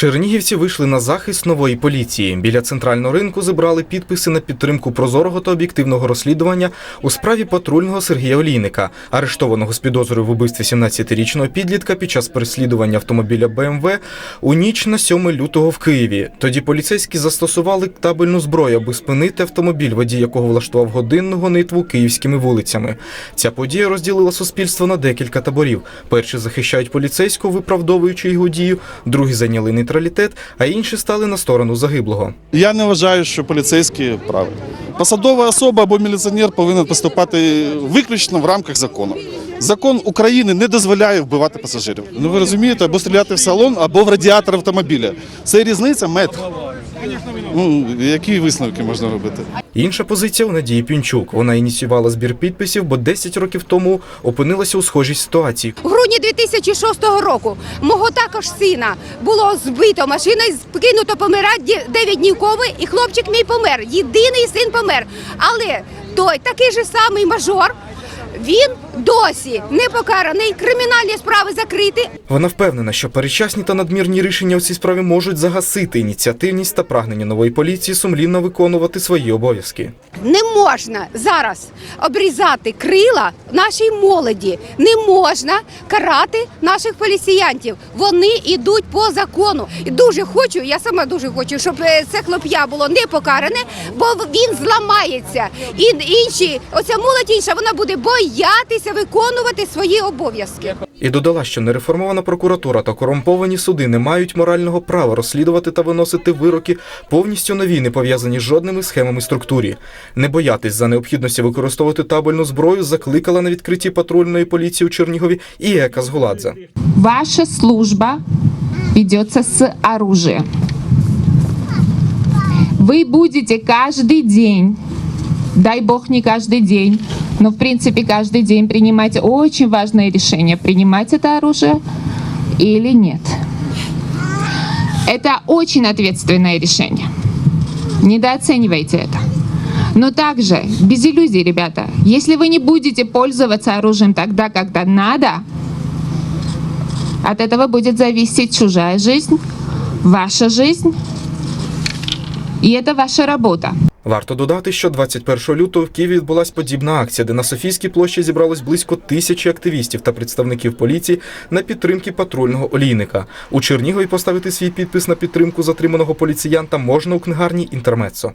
Чернігівці вийшли на захист нової поліції. Біля центрального ринку зібрали підписи на підтримку прозорого та об'єктивного розслідування у справі патрульного Сергія Олійника, арештованого з підозрою в убивстві 17-річного підлітка під час переслідування автомобіля БМВ у ніч на 7 лютого в Києві. Тоді поліцейські застосували табельну зброю, аби спинити автомобіль, водій якого влаштував годинну гонитву київськими вулицями. Ця подія розділила суспільство на декілька таборів. Перші захищають поліцейського, виправдовуючи його дію, другі зайняли нейтралітет, а інші стали на сторону загиблого. Я не вважаю, що поліцейські праві. Посадова особа або міліціонер повинен поступати виключно в рамках закону. Закон України не дозволяє вбивати пасажирів. Ну ви розумієте, або стріляти в салон, або в радіатор автомобіля. Це різниця метр. Ну, які висновки можна робити? Інша позиція у Надії Пінчук. Вона ініціювала збір підписів, бо 10 років тому опинилася у схожій ситуації. В грудні 2006 року мого також сина було збито машиною, кинуто помирати 9 днів коми, і хлопчик мій помер. Єдиний син помер. Але той такий же самий мажор. Він досі не покараний, кримінальні справи закриті. Вона впевнена, що перечасні та надмірні рішення у цій справі можуть загасити ініціативність та прагнення нової поліції сумлінно виконувати свої обов'язки. Не можна зараз обрізати крила нашій молоді. Не можна карати наших поліціянтів. Вони йдуть по закону. І дуже хочу, я сама дуже хочу, щоб е, це хлоп'я було не покаране, бо він зламається. І інші, оця молодь інша, вона буде боятися виконувати свої обов'язки. І додала, що нереформована прокуратура та корумповані суди не мають морального права розслідувати та виносити вироки повністю нові, не пов'язані з жодними схемами структурі. Не боятись за необхідності використовувати табельну зброю закликала на відкритті патрульної поліції у Чернігові і Ека Згуладзе. Ваша служба ведется с оружием. Вы будете каждый день, дай бог не каждый день, но в принципе каждый день принимать очень важное решение, принимать это оружие или нет. Это очень ответственное решение. Недооценивайте это. Но также, без иллюзий, ребята, если вы не будете пользоваться оружием тогда, когда надо, от этого будет зависеть чужая жизнь, ваша жизнь, и это ваша работа. Варто додати, що 21 лютого в Києві відбулася подібна акція, де на Софійській площі зібралось близько тисячі активістів та представників поліції на підтримки патрульного олійника. У Чернігові поставити свій підпис на підтримку затриманого поліціянта можна у книгарні Інтермецо.